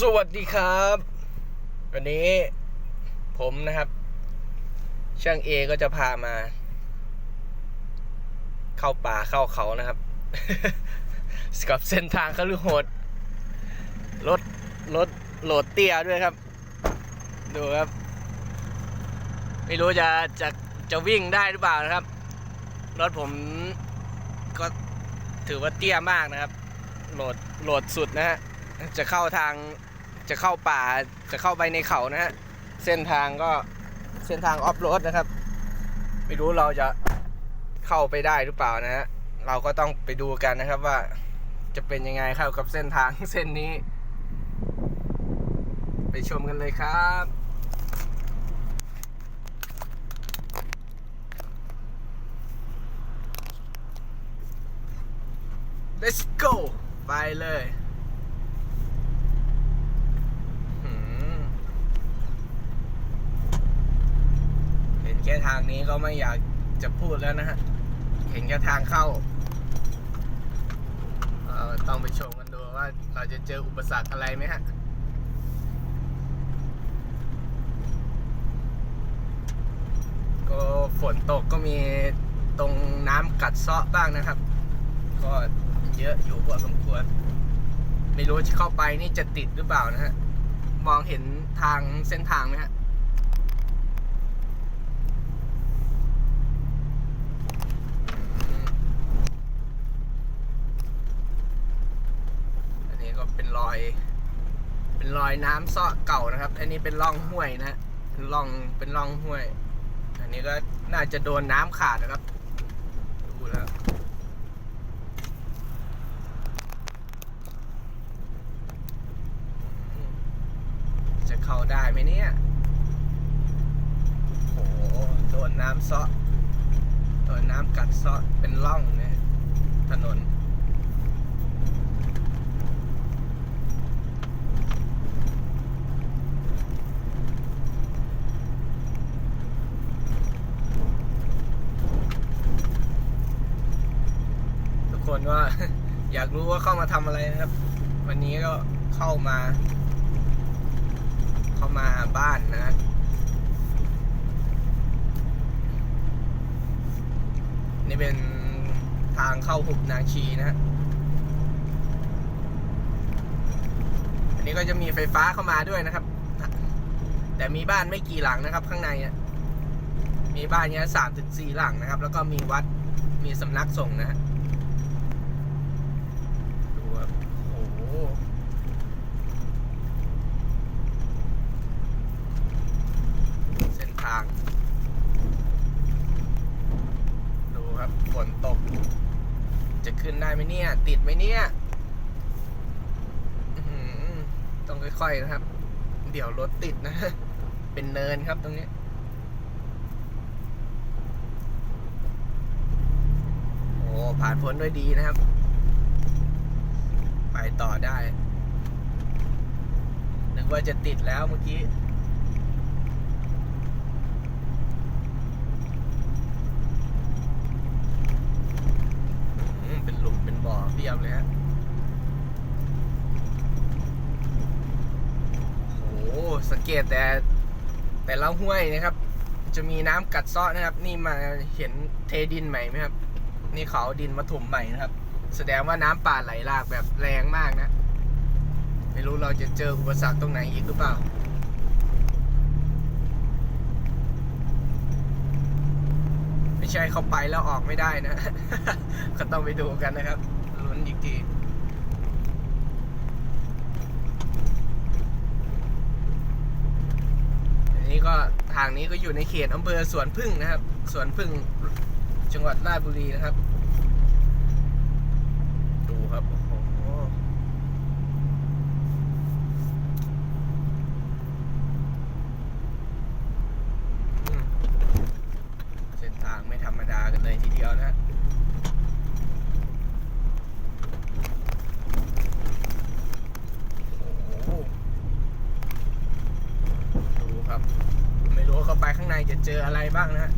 สวัสดีครับ วันนี้ผมนะครับ ช่างเอก็จะพามา เข้าป่าเข้าเขานะครับ กับเส้นทางเขาลูกโหดรถรถโหลดเตี้ยด้วยครับ ดูครับ ไม่รู้จะจะจะวิ่งได้หรือเปล่านะครับ รถผมก็ถือว่าเตี้ยมากนะครับ โหลดโหลดสุดนะฮะ จะเข้าทางจะเข้าป่าจะเข้าไปในเขานะฮะเส้นทางก็เส้นทางออฟโรดนะครับ ไม่รู้เราจะเข้าไปได้หรือเปล่านะฮะเราก็ต้องไปดูกันนะครับว่าจะเป็นยังไงเข้ากับเส้นทางเส้นนี้ ไปชมกันเลยครับ let's go ไปเลยหืมเห็น แค่ทางนี้ก็ไม่อยากจะพูดแล้วนะฮะ เห็นแค่ทางเข้าเอ่อต้องไปชมกันดูว่าเราจะเจออุปสรรคอะไรไหมฮะก็ฝนตกก็มีตรงน้ำกัดเซาะบ้างนะครับ ก็เยอะอยู่พอสมควร ไม่รู้จะเข้าไปนี่จะติดหรือเปล่านะฮะ มองเห็นทางเส้นทางไหมฮะ อันนี้ก็เป็นรอย เป็น รอยน้ำเซาะเก่านะครับ อันนี้เป็นร่องห้วยนะร่องเป็นร่องห้วย อันนี้ก็น่าจะโดนน้ำขาดนะครับดูแล้วจะเข้าได้ไหมเนี่ยโอ้โหโดนน้ำเซาะโดนน้ำกัดเซาะเป็นร่องเนี่ยถนน นว่า อยากรู้ว่าเข้ามาทำอะไรนะครับ วันนี้ก็เข้ามา เข้ามาบ้านนะนี่เป็นทางเข้าหุบนางชีนะฮะอันนี้ก็จะมีไฟฟ้าเข้ามาด้วยนะครับ แต่มีบ้านไม่กี่หลังนะครับ ข้างในอะมีบ้านเนี้ยสามถึงสี่หลังนะครับ แล้วก็มีวัดมีสำนักสงฆ์นะฮะดูครับโอ้โห เส้นทาง ดูครับฝนตก จะขึ้นได้ไหม เนี่ย ติดไหมเนี่ยต้องค่อยๆนะครับ เดี๋ยวรถติดนะ เป็นเนินครับตรงนี้โอ้ผ่านพ้นด้วยดีนะครับ ไปต่อได้นึกว่าจะติดแล้วเมื่อกี้ อืมเป็นหลุมเป็นบ่อเรียบเลยฮะโอ้โหสังเกตแต่ แต่ละห้วยนะครับ จะมีน้ำกัดเซาะนะครับ นี่มาเห็นเทดินใหม่ไหมครับ นี่เขาดินมาถมใหม่นะครับ แสดงว่าน้ำป่าไหลหลากแบบแรงมากนะ ไม่รู้เราจะเจออุปสรรคตรงไหนอีกหรือเปล่าไม่ใช่เขาไปแล้วออกไม่ได้นะ ก็ต้องไปดูกันนะครับ นอีกทีอันนี้ก็ทางนี้ก็อยู่ในเขตอำเภอสวนพึ่งนะครับ สวนพึ่งจังหวัดราชบุรีนะครับ ดูครับโหอืมเส้นทางไม่ธรรมดากันเลยทีเดียวนะฮะโอ้โหดู ครับ ไม่รู้ว่าเข้าไปข้างในจะเจออะไรบ้างนะฮะ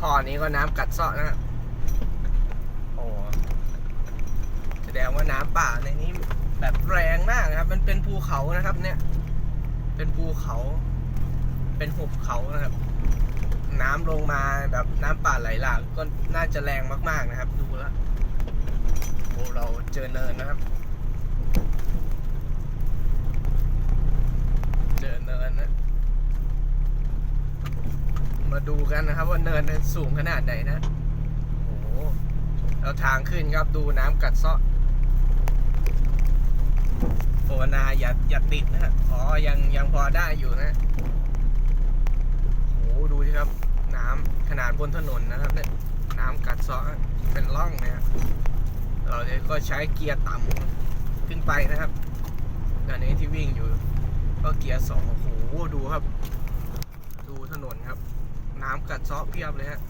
ท่อ นี้ก็น้ำกัดเซาะนะฮะโอ้แสดงว่าน้ำป่าในนี้แบบแรงมากนะครับ มันเป็นภูเขานะครับ เนี่ย เป็นภูเขา เป็นหุบเขานะครับ น้ำลงมาแบบน้ำป่าไหลหลากก็น่าจะแรงมาก ๆนะครับ ดูแล้วโอ้เราเจอเนินนะครับ เจอเนินนะ มาดูกันนะครับ ว่าเนินนั้นสูงขนาดไหนนะ โอ้โหแล้วทางขึ้นครับดูน้ำกัดเซาะโอนาอย่าอย่าติดนะฮะอ๋อยังยังพอได้อยู่นะโอ้โหดูสิครับ น้ำขนาดบนถนนนะครับเนี่ยน้ำกัดเซาะเป็นร่องเนี่ยเราจะก็ใช้เกียร์ต่ำขึ้นไปนะครับอันนี้ที่วิ่งอยู่ ก็เกียร์สองโอ้โหดูครับ ดูถนนครับ น้ำกัดเซาะเพียบเลยฮะ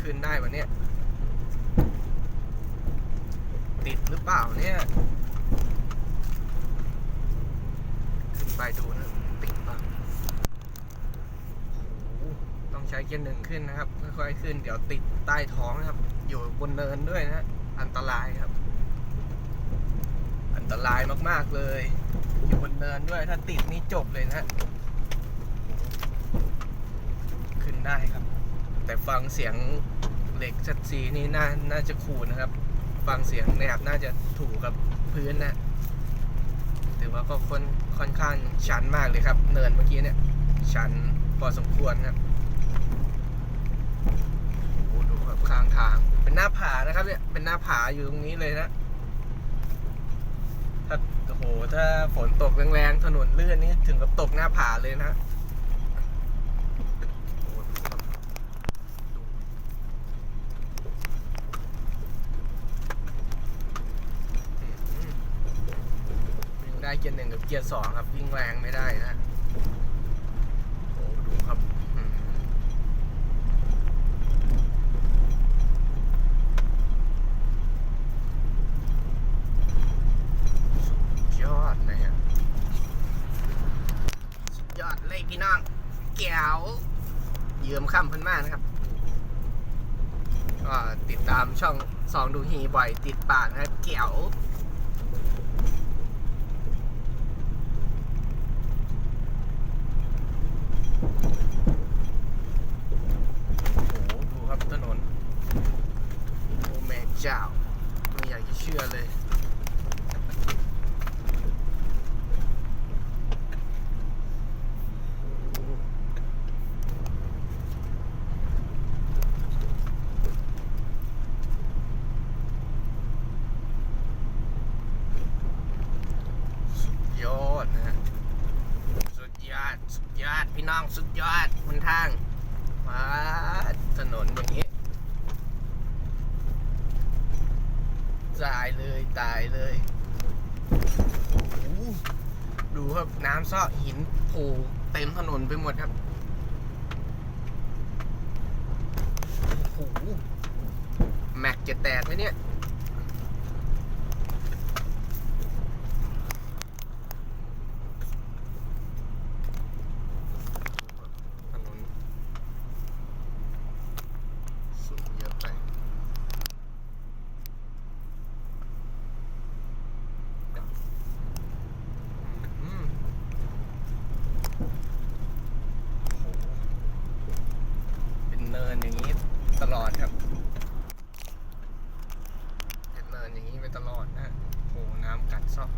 ขึ้นได้ปะเนี่ยติดหรือเปล่าเนี่ย ขึ้นไปดูนะ ติดปล่าโอ้โหต้องใช้เกียร์หนึ่งขึ้นนะครับ ค่อยๆขึ้น เดี๋ยวติดใต้ท้องนะครับ อยู่บนเนินด้วยนะฮะอันตรายครับ อันตรายมากๆเลย อยู่บนเนินด้วย ถ้าติดนี่จบเลยนะฮะ ขึ้น ได้ครับ แต่ฟังเสียงเหล็กชัดซีนี่น่าน่าจะขูดนะครับ ฟังเสียงแนบน่าจะถูกกับพื้นนะถือว่าก็ค่อนค่อนข้างชันมากเลยครับ เนินเมื่อกี้เนี่ย ชันพอสมควรครับโอ้โหดูครับข้างทาง เป็นหน้าผานะครับเนี่ยเป็นหน้าผาอยู่ตรงนี้เลยนะถ้าโอ้โหถ้าฝนตกแรงๆถนนเลื่อนนี่ถึงกับตกหน้าผาเลยนะ โอ้ดูครับดูอืมวิ่งได้ เกียร์หนึ่งกับเกียร์สองครับวิ่งแรงไม่ได้นะโอ้ดูครับสุดยอดเลยฮะสุดยอดเลยพี่น้องแก้วเยืมข้ามเพิ่นมากนะครับ ก็ติดตามช่องสองดูฮีบ่อยติดปากนะครับแก้วโอ้โหดูครับถนน โอ้แม่เจ้า ไม่อยากจะเชื่อเลย สุดยอดนะฮะ สุดยอด สุดยอด พี่น้องสุดยอดบนทางมาถนนอย่างนี้ ตายเลย ตายเลยดูครับน้ำซอหินโผล่เต็มถนนไปหมดครับโอ้โหแม็กจะแตกไหมเนี่ย ถนนสูงเยอะไป อืมโอ้โหเป็นเนินอย่างนี้ตลอดครับ เป็นเนินอย่างนี้ไปตลอดนะฮะโอ้โหน้ำกัดเซอก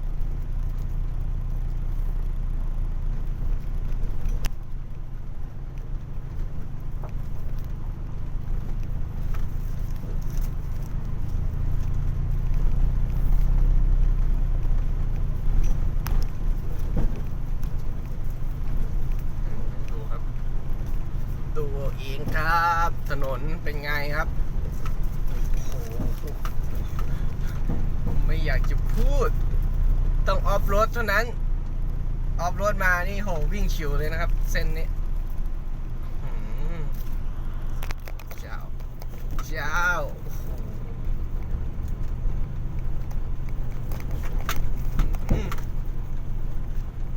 ดูครับ ดูเอาเองครับ ถ นนเป็นไงครับโอ้โหผมไม่อยากจะพูด ต้องออฟโรดเท่านั้น ออฟโรดมานี่โหวิ่งชิวเลยนะครับ เส้นนี้เจ้า เจ้า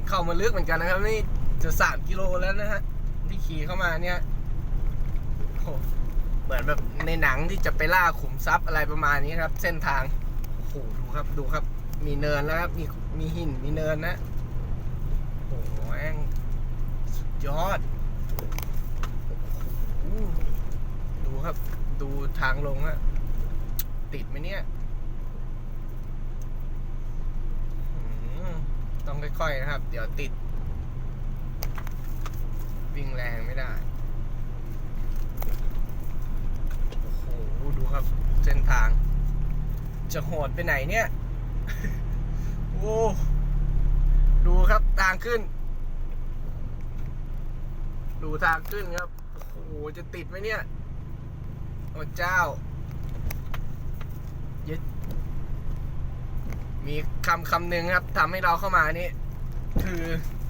เข้ามาลึกเหมือนกันนะครับ นี่จะสามกิโลแล้วนะฮะที่ขี่เข้ามาเนี่ย เหมือนแบบในหนังที่จะไปล่าขุมทรัพย์อะไรประมาณนี้ครับ เส้นทางโอ้โหดูครับดูครับ มีเนินแล้วครับมีมีหินมีเนินนะโอ้โหแม่งสุดยอดดูครับ ดูทางลงอะติดไหมเนี่ยต้องค่อยๆนะครับ เดี๋ยวติด วิ่งแรงไม่ได้ โอ้โห ดู ครับ เส้นทาง จะโหดไปไหนเนี่ย โอ้ ดูครับทางขึ้น ดูทางขึ้นครับ โอ้โห จะติดไหมเนี่ย โอ้เจ้ายึดมีคำคำหนึ่งครับทำให้เราเข้ามานี่ คือ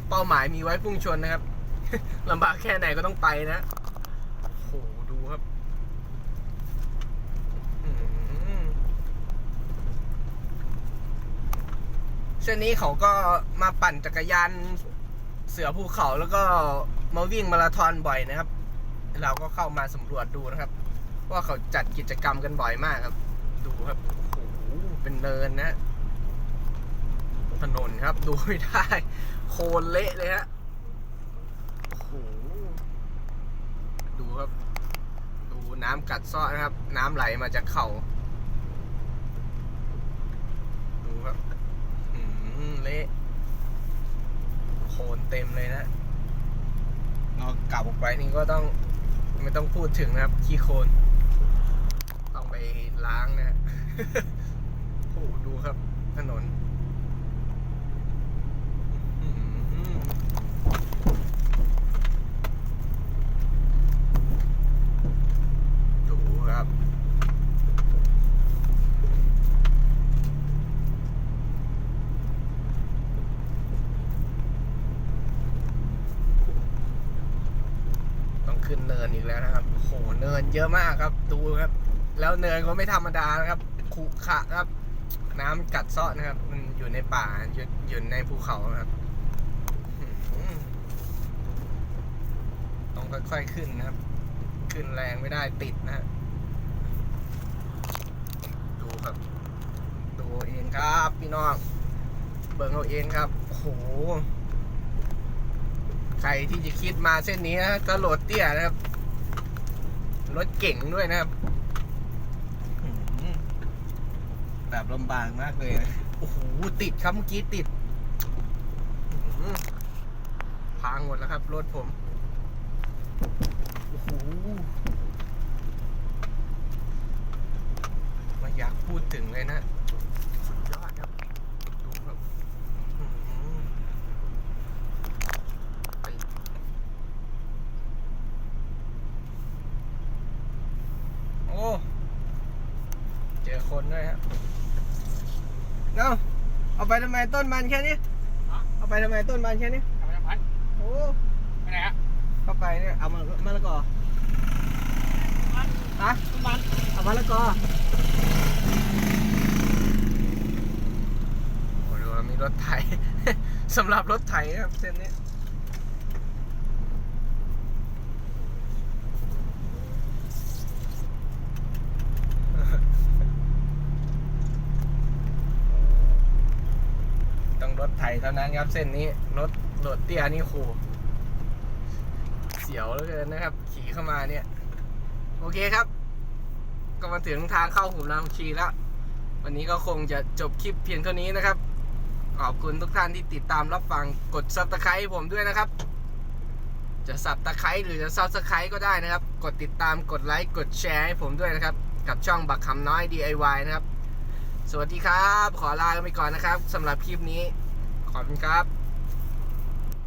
เป้าหมายมีไว้พุ่งชนนะครับลำบากแค่ไหนก็ต้องไปนะโอ้โห ดูครับอื้อหือ เส้นนี้เขาก็มาปั่นจักรยานเสือภูเขาแล้วก็มาวิ่งมาราธอนบ่อยนะครับ เราก็เข้ามาสำรวจดูนะครับ ว่าเขาจัดกิจกรรมกันบ่อยมากครับ ดูครับโอ้โหเป็นเนินนะถนนครับ ดูไม่ได้ โคนเละเลยฮะโอ้โหดูครับ ดูน้ำกัดเซ้อนะครับ น้ำไหลมาจากเขาดูครับ อืมเละโคลนเต็มเลยนะเรากลับออกไปนี่ก็ต้องไม่ต้องพูดถึงนะครับขี้โคลนต้องไปล้างนะฮะโอ้ดูครับถนนอื้อหือ ดูครับ ต้อง ขึ้นเนินอีกแล้วนะครับโหเนินเยอะมากครับ ดูครับ แล้วเนินก็ไม่ธรรมดานะครับขุขะครับ น้ำกัดเซาะนะครับ มันอยู่ในป่าอยู่อยู่ในภูเขาครับต้องค่อยๆขึ้นนะครับ ขึ้นแรงไม่ได้ติดนะฮะดูครับ ดูเอาเองครับ พี่น้อง เบิ่งเอาเองครับโห ใครที่จะคิดมาเส้นนี้นะก็โหลดเตี้ยนะครับ รถเก่งด้วยนะครับอื้อหือแบบลำบากมากเลยนะโอ้โหติดครับเมื่อกี้ติดอื้อหือพังหมดแล้วครับ รถผม โอ้โหไมาอยากพูดถึงเลยนะ สุดยอดครับ ดูครับอื้อหือไปโอ้ เจอคน ด้วยครับเนาเอาไปทำไมต้นมันแค่นี้ เอาไปทำไมต้นมันแค่นี้กลับไปทำพันโอ้ไปไหนฮะเข้าไปเนี่ย เอามามะละกอมันฮะต้นมันเอามะละกอโอ้ดูมีรถไถ สำหรับรถไถนะครับเส้นนี้ ต้องรถไถ เท่านั้นครับเส้นนี้รถรถเตี้ยนี่โหเสียวเหลือเกินนะครับ ขี่เข้ามาเนี่ย โอเคครับ ก็มาถึงทางเข้าหุมน้ำชีแล้ว วันนี้ก็คงจะจบคลิปเพียงเท่านี้นะครับ ขอบคุณทุกท่านที่ติดตามรับฟังกดซับสไครต์ผมด้วยนะครับ จะสับตะไคร้หรือจะซับสไครต์ก็ได้นะครับ กดติดตามกดไลค์กดแชร์ให้ผมด้วยนะครับ กับช่องบักคำน้อย DIY นะครับสวัสดีครับ ขอลาไปก่อนนะครับสำหรับคลิปนี้ ขอบคุณครับ